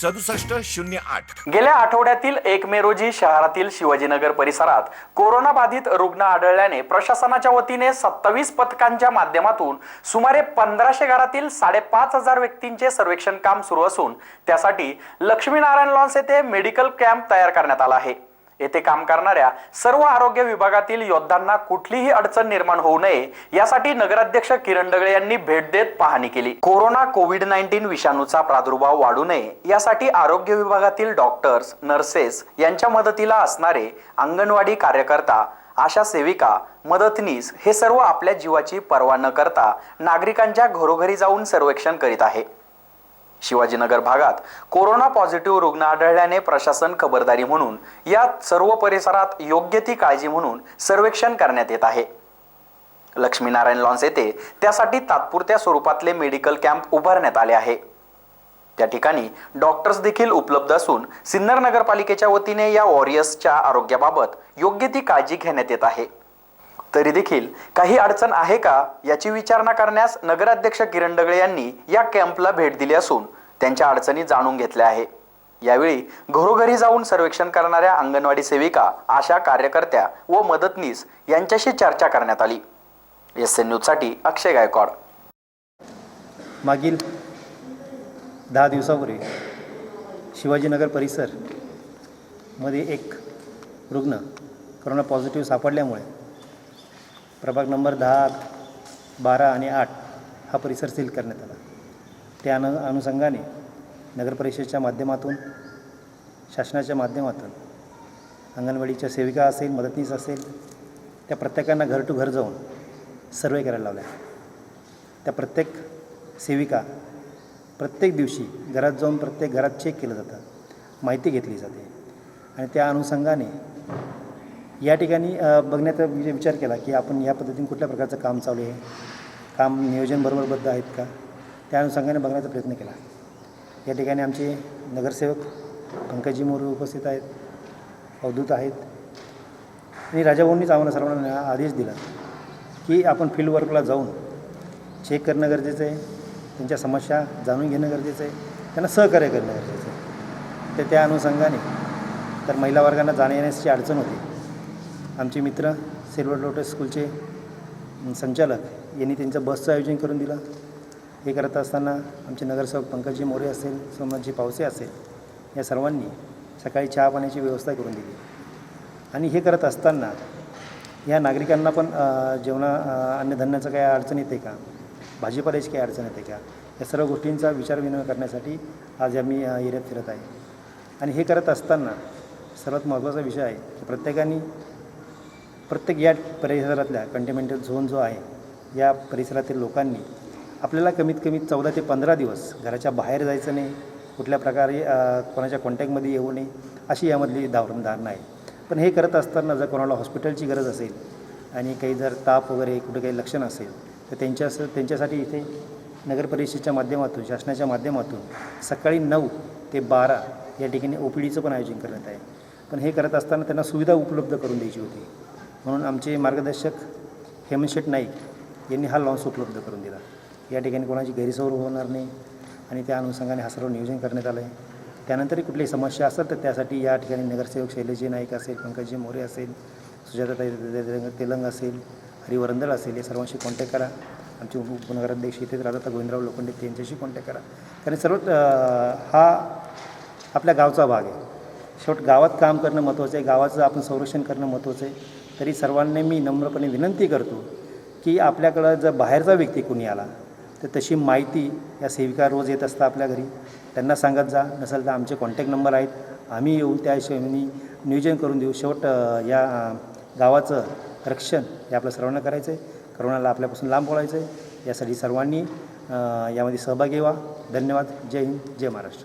सदुसष्ट शून्य आठ. गेल्या आठवड्यातील एक मे रोजी शहरातील शिवाजीनगर परिसरात कोरोना बाधित रुग्ण आढळल्याने प्रशासनाच्या वतीने सत्तावीस पथकांच्या माध्यमातून सुमारे पंधराशे घरातील साडेपाच हजार व्यक्तींचे सर्वेक्षण काम सुरू असून त्यासाठी लक्ष्मीनारायण लॉन्स येथे मेडिकल कॅम्प तयार करण्यात आला आहे. येथे काम करणाऱ्या सर्व आरोग्य विभागातील योद्धांना कुठलीही अडचण निर्माण होऊ नये यासाठी नगराध्यक्ष किरण डगळे यांनी भेट देत पाहणी केली. कोरोना कोविड नाईन्टीन विषाणूचा प्रादुर्भाव वाढू नये यासाठी आरोग्य विभागातील डॉक्टर्स नर्सेस यांच्या मदतीला असणारे अंगणवाडी कार्यकर्ता आशा सेविका मदतनीस हे सर्व आपल्या जीवाची पर्वा न करता नागरिकांच्या घरोघरी जाऊन सर्वेक्षण करीत आहे. शिवाजीनगर भागात. कोरोना पॉझिटिव्ह रुग्ण आढळल्याने प्रशासन खबरदारी म्हणून या सर्व परिसरात योग्य ती काळजी म्हणून सर्वेक्षण करण्यात येत आहे. लक्ष्मीनारायण लॉन्स येथे त्यासाठी तात्पुरत्या स्वरूपातले मेडिकल कॅम्प उभारण्यात आले आहे. त्या ठिकाणी डॉक्टर्स देखील उपलब्ध असून सिन्नर नगरपालिकेच्या वतीने या वॉरियर्सच्या आरोग्याबाबत योग्य ती काळजी घेण्यात येत आहे. तरी देखील काही अडचण आहे का याची विचारणा करण्यास नगराध्यक्ष किरण डगळे यांनी या कॅम्पला भेट दिली असून त्यांच्या अडचणी जाणून घेतल्या आहे. यावेळी घरोघरी जाऊन सर्वेक्षण करणाऱ्या अंगणवाडी सेविका आशा कार्यकर्त्या व मदतनीस यांच्याशी चर्चा करण्यात आली. एस एन न्यूजसाठी अक्षय गायकवाड. मागील दहा दिवसापूर्वी शिवाजीनगर परिसरमध्ये एक रुग्ण करोना पॉझिटिव्ह सापडल्यामुळे प्रभाग नंबर दहा बारा आणि आठ हा परिसर सील करण्यात आला. त्या अनु अनुषंगाने नगरपरिषदेच्या माध्यमातून शासनाच्या माध्यमातून अंगणवाडीच्या सेविका असेल मदतनीस असेल त्या प्रत्येकांना घर टू घर जाऊन सर्वे करायला लावल्या त्या प्रत्येक सेविका प्रत्येक दिवशी घरात जाऊन प्रत्येक घरात चेक केलं जातं माहिती घेतली जाते आणि त्या अनुषंगाने या ठिकाणी बघण्याचा म्हणजे विचार केला की आपण या पद्धतीने कुठल्या प्रकारचं काम चालू आहे? काम नियोजन बरोबरबद्ध आहेत का? त्या अनुषंगाने बघण्याचा प्रयत्न केला. या ठिकाणी आमचे नगरसेवक पंकजी मोरे उपस्थित आहेत अवधूत आहेत. आणि राजाभाऊंनीच आम्हाला सर्वांना आदेश दिला की आपण फील्ड वर्कला जाऊन चेक करणं गरजेचं आहे. त्यांच्या समस्या जाणून घेणं गरजेचं आहे. त्यांना सहकार्य करणं गरजेचं आहे. तर त्या अनुषंगाने तर महिला वर्गांना जाण्या येण्याची अडचण होती. आमचे मित्र सिल्वर लोटस स्कूलचे संचालक यांनी त्यांचं बसचं आयोजन करून दिलं. हे करत असताना आमचे नगरसेवक पंकजी मोरे असेल सोमनाथजी पावसे असेल या सर्वांनी सकाळी चहा पाण्याची व्यवस्था करून दिली. आणि हे करत असताना या नागरिकांना पण जेवणा अन्नधान्याचं काय अडचण येते का? भाजीपाल्याची काही अडचण येते का? या सर्व गोष्टींचा विचारविनिमय करण्यासाठी आज आम्ही एरियात फिरत आहे. आणि हे करत असताना सर्वात महत्त्वाचा विषय आहे की प्रत्येकाने प्रत्येक या परिसरातल्या कंटेनमेंटल झोन जो आहे या परिसरातील लोकांनी आपल्याला कमीत कमी चौदा ते पंधरा दिवस घराच्या बाहेर जायचं नाही कुठल्या प्रकारे कोणाच्या कॉन्टॅक्टमध्ये येऊ नये अशी यामधली धारणा आहे. पण हे करत असताना जर कोणाला हॉस्पिटलची गरज असेल आणि काही जर ताप वगैरे कुठे काही लक्षण असेल तर त्यांच्या त्यांच्यासाठी इथे नगरपरिषदेच्या माध्यमातून शासनाच्या माध्यमातून सकाळी नऊ ते बारा या ठिकाणी ओ पी डीचं पण आयोजन करण्यात आहे पण हे करत असताना त्यांना सुविधा उपलब्ध करून द्यायची होती. म्हणून आमचे मार्गदर्शक हेमंत नाईक यांनी हा लॉन्स उपलब्ध करून दिला. या ठिकाणी कोणाची गैरसोर होणार नाही आणि त्या अनुषंगाने हा सर्व नियोजन करण्यात आलं आहे त्यानंतरही कुठलीही समस्या असेल तर त्यासाठी या ठिकाणी नगरसेवक शैलेजी नाईक असेल पंकजी मोरे असेल सुजाताताई तेलंग असेल हरिवरंदळ असेल या सर्वांशी कॉन्टॅक्ट करा. आमचे उपनगराध्यक्ष इथेच राहतात गोविंदराव लोखंडे त्यांच्याशी कॉन्टॅक्ट करा. कारण सर्व हा आपल्या गावचा भाग आहे. शेवट गावात काम करणं महत्त्वाचं आहे गावाचं आपण संरक्षण करणं महत्त्वाचं आहे. तरी सर्वांनी मी नम्रपणे विनंती करतो की आपल्याकडं जर बाहेरचा व्यक्ती कोणी आला तर तशी माहिती या सेविका रोज येत असतात आपल्या घरी. त्यांना सांगत जा नसेल तर आमचे कॉन्टॅक्ट नंबर आहेत. आम्ही येऊन त्या हिशोबाने नियोजन करून देऊ. शेवट या गावाचं रक्षण हे आपल्या सर्वांना करायचं आहे करोनाला आपल्यापासून लांब पळायचं आहे यासाठी सर्वांनी यामध्ये सहभागी व्हा. धन्यवाद. जय हिंद. जय महाराष्ट्र.